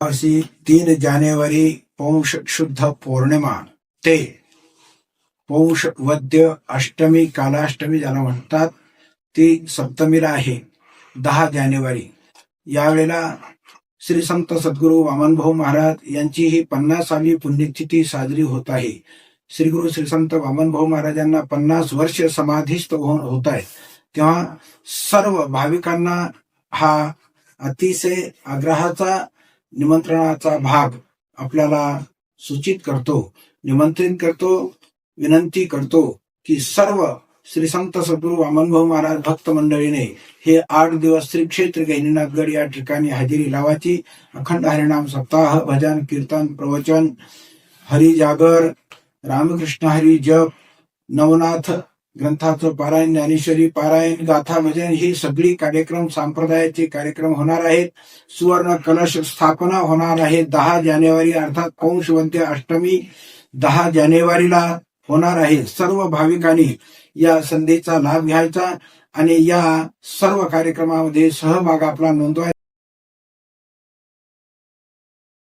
अशी तीन जानेवारी पौष शुद्ध पौर्णिमा. ते पौष वद्य अष्टमी कालाष्टमी ज्याला म्हणतात ती सप्तमीला आहे दहा जानेवारी. यावेळेला श्री संत सद्गुरू वामनभाऊ महाराज यांची ही पन्नासावी पुण्यतिथी साजरी होत आहे. श्री गुरु श्री संत वामनभाऊ महाराजांना पन्नास वर्ष समाधीस्थ होत आहे तेव्हा सर्व भाविकांना हा अतिशय आग्रहाचा निमंत्रणाचा भाग आपल्याला सूचित करतो निमंत्रित करतो विनंती करतो की सर्व श्री संत सद्गुरु वामनभाऊ महाराज भक्त मंडळीने हे आठ दिवस श्री क्षेत्र गहिनीनाथगड या ठिकाणी हजेरी लावायची. अखंड हरिनाम सप्ताह भजन कीर्तन प्रवचन हरिजागर रामकृष्ण हरी जप नवनाथ ग्रंथाचं पारायण ज्ञानेश्वरी पारायण गाथा भजन ही सगळी कार्यक्रम संप्रदायाचे कार्यक्रम होणार आहेत. सुवर्ण कलश स्थापना होणार आहे. दहा जानेवारी अर्थात पौषवंत्य अष्टमी दहा जानेवारीला होणार आहे. सर्व भाविकांनी या संधीचा लाभ घ्यायचा आणि या सर्व कार्यक्रमामध्ये सहभाग आपला नोंदवायचा.